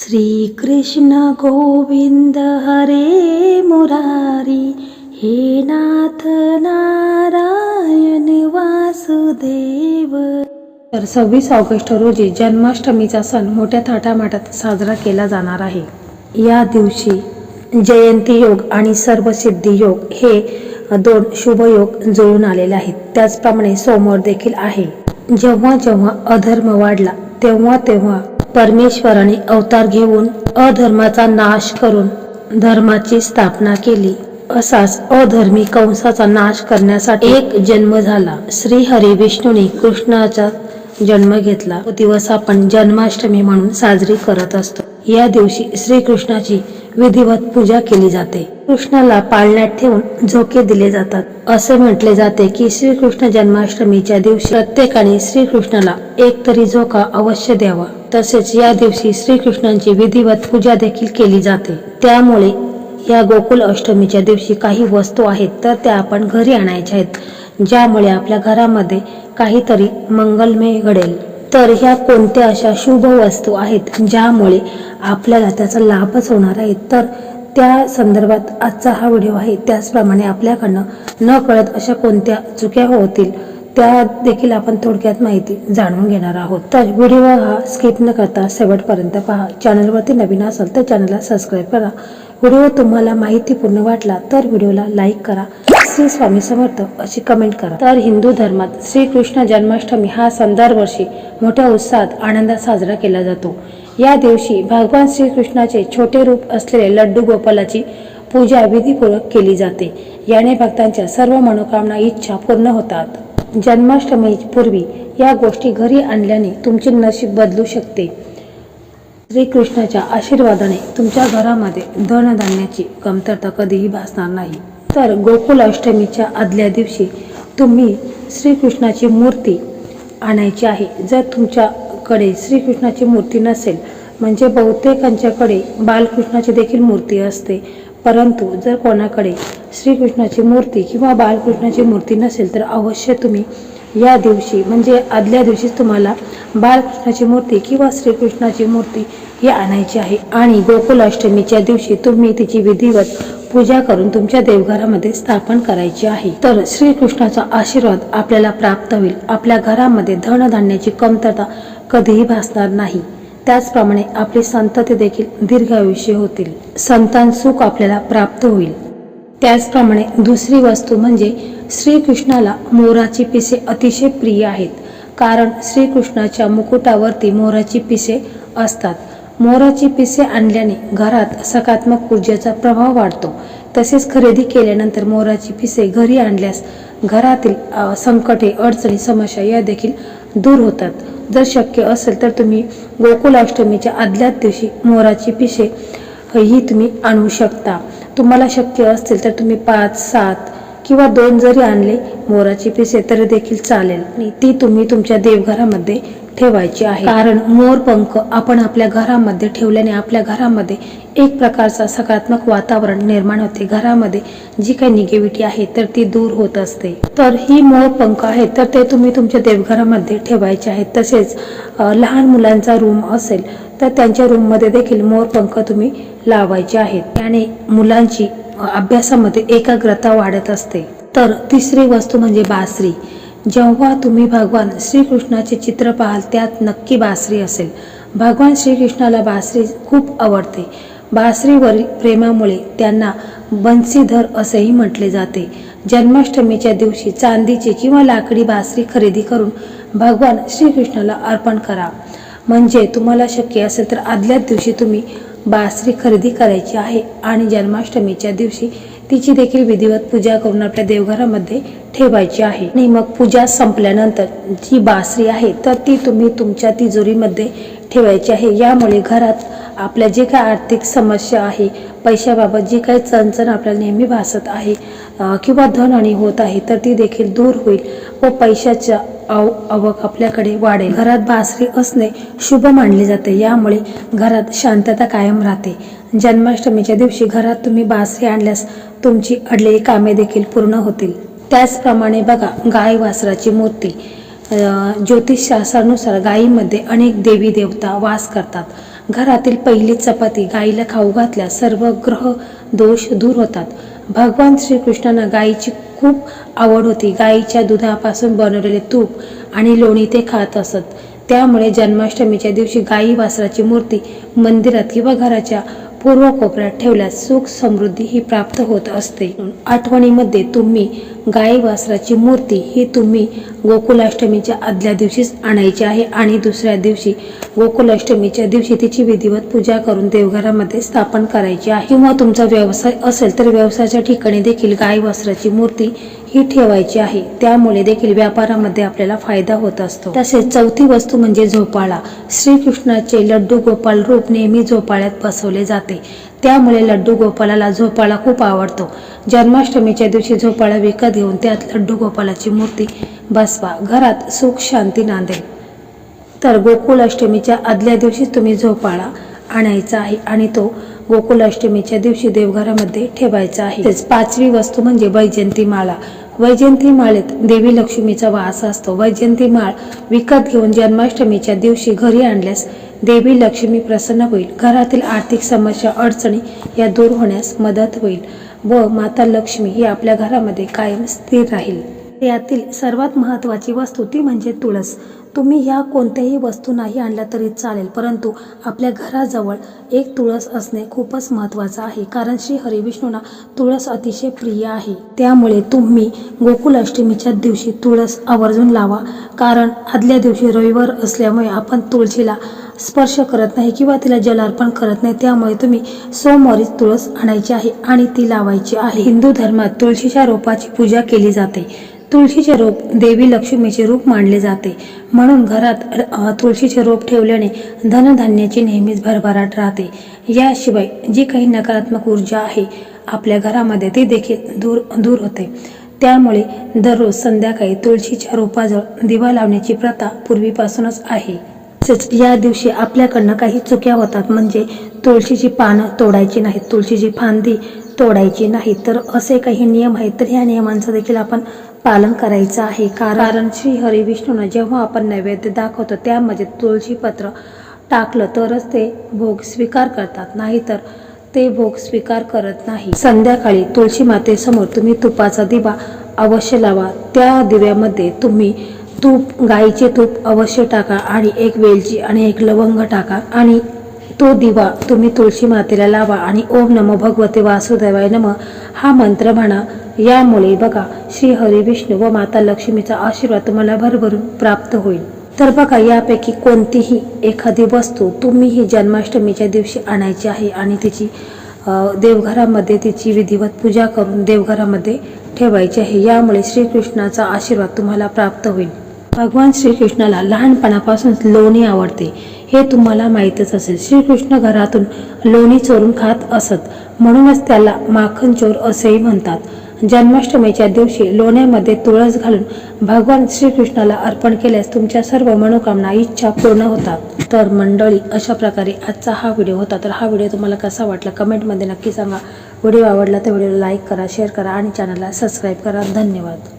श्रीकृष्ण गोविंद हरे मुरारी हे नाथ नारायण वासुदेव. तर सव्वीस ऑगस्ट रोजी जन्माष्टमीचा सण मोठ्या थाटामाटात साजरा केला जाणार आहे. या दिवशी जयंती योग आणि सर्वसिद्धी योग हे दोन शुभ योग जुळून आलेले आहेत. त्याचप्रमाणे सोमवार देखील आहे. जेव्हा जेव्हा अधर्म वाढला तेव्हा तेव्हा परमेश्वराने अवतार घेऊन अधर्माचा नाश करून धर्माची स्थापना केली. असाच अधर्मी कंसाचा नाश करण्यासाठी एक जन्म झाला. श्री हरी विष्णूने कृष्णाचा जन्म घेतला. तो दिवस आपण जन्माष्टमी म्हणून साजरी करत असतो. या दिवशी श्रीकृष्णाची विधिवत पूजा केली जाते. कृष्णाला पाळण्यात ठेवून झोके दिले जातात. असे म्हटले जाते की श्रीकृष्ण जन्माष्टमीच्या दिवशी प्रत्येकाने श्रीकृष्णाला एक तरी झोका अवश्य द्यावा. तसेच या दिवशी श्रीकृष्णांची विधिवत पूजा देखील केली जाते. त्यामुळे या गोकुल अष्टमीच्या दिवशी काही वस्तू आहेत तर त्या आपण घरी आणायच्या आहेत ज्यामुळे आपल्या घरामध्ये काहीतरी मंगलमय घडेल. तर ह्या कोणत्या अशा शुभ वस्तू आहेत ज्यामुळे आपल्याला त्याचा लाभच होणार आहे? तर त्या संदर्भात आजचा हा व्हिडिओ आहे. त्याचप्रमाणे आपल्याकडनं न कळत अशा कोणत्या चुक्या होतील त्या देखील आपण थोडक्यात माहिती जाणून घेणार आहोत. तर व्हिडिओ हा स्किप न करता शेवटपर्यंत पहा. चॅनलवरती नवीन असाल तर चॅनलला सबस्क्राईब करा. व्हिडिओ तुम्हाला माहितीपूर्ण वाटला तर व्हिडिओला लाईक करा. श्री स्वामी समर्थ अशी कमेंट करा. तर हिंदू धर्मात श्रीकृष्ण जन्माष्टमी हा सण दरवर्षी मोठ्या उत्साहात आनंदात साजरा केला जातो. या दिवशी भगवान श्रीकृष्णाचे छोटे रूप असलेले लड्डू गोपालाची पूजा विधीपूर्वक केली जाते. याने भक्तांच्या सर्व मनोकामना इच्छा पूर्ण होतात. जन्माष्टमी पूर्वी या गोष्टी घरी आणल्याने तुमचे नशीब बदलू शकते. श्रीकृष्णाच्या आशीर्वादाने तुमच्या घरामध्ये धनधान्याची कमतरता कधीही भासणार नाही. तर गोकुल अष्टमीच्या आदल्या दिवशी तुम्ही श्रीकृष्णाची मूर्ती आणायची आहे. जर तुमच्याकडे श्रीकृष्णाची मूर्ती नसेल म्हणजे बहुतेकांच्याकडे बालकृष्णाची देखील मूर्ती असते. परंतु जर कोणाकडे श्रीकृष्णाची मूर्ती किंवा बालकृष्णाची मूर्ती नसेल तर अवश्य तुम्ही या दिवशी म्हणजे आदल्या दिवशीच तुम्हाला बालकृष्णाची मूर्ती किंवा श्रीकृष्णाची मूर्ती ही आणायची आहे. आणि गोकुलाष्टमीच्या दिवशी तुम्ही तिची विधिवत पूजा करून तुमच्या देवघरामध्ये स्थापन करायची आहे. तर श्रीकृष्णाचा आशीर्वाद आपल्याला प्राप्त होईल. आपल्या घरामध्ये धनधान्याची कमतरता कधीही भासणार नाही. त्याचप्रमाणे आपली संतती देखील दीर्घायुष्य होतील. संतान सुख आपल्याला प्राप्त होईल. त्याचप्रमाणे दुसरी वस्तू म्हणजे श्रीकृष्णाला मोराची पिसे अतिशय प्रिय आहेत. कारण श्रीकृष्णाच्या मुकुटावरती मोराची पिसे असतात. मोराची पिसे आणल्याने घरात सकारात्मक ऊर्जेचा प्रभाव वाढतो. तसेच खरेदी केल्यानंतर मोराची पिसे घरी आणल्यास घरातील संकटे अडचणी समस्या या देखील दूर होतात. जर शक्य असेल तर तुम्ही गोकुलाष्टमीच्या आदल्याच दिवशी मोराची पिसे ही तुम्ही आणू शकता. तुम्हाला शक्य असतील तर तुम्ही पाच सात किंवा दोन जरी आणले मोराची पिसे तरी देखील चालेल. आणि ती तुम्ही तुमच्या देवघरामध्ये ठेवायची आहे. कारण मोर पंख आपण आपल्या घरामध्ये ठेवल्याने आपल्या घरामध्ये एक प्रकारचा सकारात्मक वातावरण निर्माण होते. घरामध्ये जी काही निगेटिव्हिटी आहे तर ती दूर होत असते. तर ही मोर पंख आहेत तर ते तुम्ही तुमच्या देवघरामध्ये ठेवायचे आहेत. तसेच लहान मुलांचा रूम असेल तर त्यांच्या रूममध्ये देखील मोर पंख तुम्ही लावायचे आहेत. त्याने मुलांची अभ्यासामध्ये एकाग्रता वाढत असते. तर तिसरी वस्तू म्हणजे बासरी. जेव्हा तुम्ही भगवान श्रीकृष्णाचे चित्र पाहाल त्यात नक्की बासरी असेल. भगवान श्रीकृष्णाला बासरी खूप आवडते. बासरीवरील प्रेमामुळे त्यांना बन्सीधर असेही म्हटले जाते. जन्माष्टमीच्या दिवशी चांदीची किंवा लाकडी बासरी खरेदी करून भगवान श्रीकृष्णाला अर्पण करा. म्हणजे तुम्हाला शक्य असेल तर आदल्याच दिवशी तुम्ही बासरी खरेदी करायची आहे आणि जन्माष्टमीच्या दिवशी तिची देखील विधिवत पूजा करून आपल्या देवघरामध्ये ठेवायची आहे. आणि मग पूजा संपल्यानंतर जी बासरी आहे तर ती तुम्ही तुमच्या तिजोरीमध्ये ठेवायची आहे. यामुळे घरात आपल्या जे काय आर्थिक समस्या आहे पैशाबाबत जी काही चणचण आपल्याला नेहमी भासत आहे किंवा धन आणि होत आहे तर ती देखील दूर होईल व पैशाच्या आव आवक आपल्याकडे वाढेल. घरात बासरी असणे शुभ मानले जाते. यामुळे घरात शांतता कायम राहते. जन्माष्टमीच्या दिवशी घरात तुम्ही बासरी आणल्यास तुमची अडलेली कामे देखील पूर्ण होतील. त्याचप्रमाणे बघा गाय वासराची मूर्ती. ज्योतिषशास्त्रानुसार गायीमध्ये अनेक देवी देवता वास करतात. घरातील पहिली चपाती गाईला खाऊ घातल्यास सर्व ग्रह दोष दूर होतात. भगवान श्रीकृष्णांना गाईची खूप आवड होती. गाईच्या दुधापासून बनवलेले तूप आणि लोणी ते खात असत. त्यामुळे जन्माष्टमीच्या दिवशी गाई वासराची मूर्ती मंदिरात किंवा घराच्या पूर्व कोपऱ्यात ठेवल्यास सुख समृद्धी ही प्राप्त होत असते. आठवणीमध्ये तुम्ही गाई वासराची मूर्ती ही तुम्ही गोकुलाष्टमीच्या आदल्या दिवशीच आणायची आहे आणि दुसऱ्या दिवशी गोकुलाष्टमीच्या दिवशी तिची विधिवत पूजा करून देवघरामध्ये स्थापन करायची आहे. किंवा तुमचा व्यवसाय असेल तर व्यवसायाच्या ठिकाणी देखील गाई वासराची मूर्ती ही ठेवायची आहे. त्यामुळे देखील व्यापारामध्ये आपल्याला फायदा होत असतो. तसेच चौथी वस्तू म्हणजे झोपाळा. श्रीकृष्णाचे लड्डू गोपाल रूप नेहमी झोपाळ्यात बसवले जाते. त्यामुळे लड्डू गोपालाला झोपाळा खूप आवडतो. जन्माष्टमीच्या दिवशी झोपाळा विकत घेऊन त्यात लड्डू गोपालाची मूर्ती बसवा. घरात सुख शांती नांदेल तर गोकुलाष्टमीच्या आदल्या दिवशीच तुम्ही झोपाळा आणायचा आहे आणि तो गोकुलाष्टमीच्या दिवशी देवघरामध्ये ठेवायचा आहे. पाचवी वस्तू म्हणजे वैजयंती माळा वैजयंती माळेत देवी लक्ष्मीचा वास असतो. वैजयंती माळ विकत घेऊन जन्माष्टमीच्या दिवशी घरी आणल्यास देवी लक्ष्मी प्रसन्न होईल. घरातील आर्थिक समस्या अडचणी या दूर होण्यास मदत होईल व माता लक्ष्मी ही आपल्या घरामध्ये कायम स्थिर राहील. यातील सर्वात महत्त्वाची वस्तू ती म्हणजे तुळस. तुम्ही ह्या कोणत्याही वस्तू नाही आणल्या तरी चालेल परंतु आपल्या घराजवळ एक तुळस असणे खूपच महत्त्वाचं आहे कारण श्री हरिविष्णूंना तुळस अतिशय प्रिय आहे. त्यामुळे तुम्ही गोकुलाष्टमीच्या दिवशी तुळस आवर्जून लावा कारण आदल्या दिवशी रविवार असल्यामुळे आपण तुळशीला स्पर्श करत नाही किंवा तिला जलार्पण करत नाही त्यामुळे तुम्ही सोमवारीच तुळस आणायची आहे आणि ती लावायची आहे. हिंदू धर्मात तुळशीच्या रोपाची पूजा केली जाते. तुळशीचे रोप देवी लक्ष्मीचे रूप मानले जाते. म्हणून घरात तुळशीचे रोप ठेवल्याने धनधान्याची नेहमीच भरभराट राहते. याशिवाय जी काही नकारात्मक ऊर्जा आहे आपल्या घरामध्ये ती देखील दूर दूर होते. त्यामुळे दररोज संध्याकाळी तुळशीच्या रोपाजवळ दिवा लावण्याची प्रथा पूर्वीपासूनच आहे. तसेच या दिवशी आपल्याकडनं काही चुक्या होतात म्हणजे तुळशीची पानं तोडायची नाहीत. तुळशीची फांदी तोडायची नाही. तर असे काही नियम आहेत. तर ह्या नियमांचं देखील आपण पालन करायचं आहे. कारण श्री हरिविष्णूनं जेव्हा आपण नैवेद्य दाखवतो त्यामध्ये तुळशीपत्र टाकलं तरच ते भोग स्वीकार करतात. नाहीतर ते भोग स्वीकार करत नाही. संध्याकाळी तुळशी मातेसमोर तुम्ही तुपाचा दिवा अवश्य लावा. त्या दिव्यामध्ये तुम्ही तूप गाईचे तूप अवश्य टाका आणि एक वेलची आणि एक लवंग टाका आणि तो दिवा तुम्ही तुळशी मातेला लावा आणि ओम नमो भगवते वासुदेवाय नम. हा मंत्र म्हणा. यामुळे बघा श्री हरी विष्णू व माता लक्ष्मीचा आशीर्वाद तुम्हाला भरभरून प्राप्त होईल. तर बघा यापैकी कोणतीही एखादी वस्तू तुम्ही ही जन्माष्टमीच्या दिवशी आणायची आहे आणि तिची देवघरामध्ये तिची विधिवत पूजा करून देवघरामध्ये ठेवायची आहे. यामुळे श्रीकृष्णाचा आशीर्वाद तुम्हाला प्राप्त होईल. भगवान श्रीकृष्णाला लहानपणापासून लोणी आवडते. हे तुम्हाला माहीतच असेल. श्रीकृष्ण घरातून लोणी चोरून खात असत. म्हणूनच त्याला माखन चोर असेही म्हणतात. जन्माष्टमीच्या दिवशी लोण्यामध्ये तुळस घालून भगवान श्रीकृष्णाला अर्पण केल्यास तुमच्या सर्व मनोकामना इच्छा पूर्ण होतात. तर मंडळी अशा प्रकारे आजचा हा व्हिडिओ होता. तर हा व्हिडिओ तुम्हाला कसा वाटला कमेंटमध्ये नक्की सांगा. व्हिडिओ आवडला तर व्हिडिओला लाईक करा शेअर करा आणि चॅनलला सबस्क्राईब करा. धन्यवाद.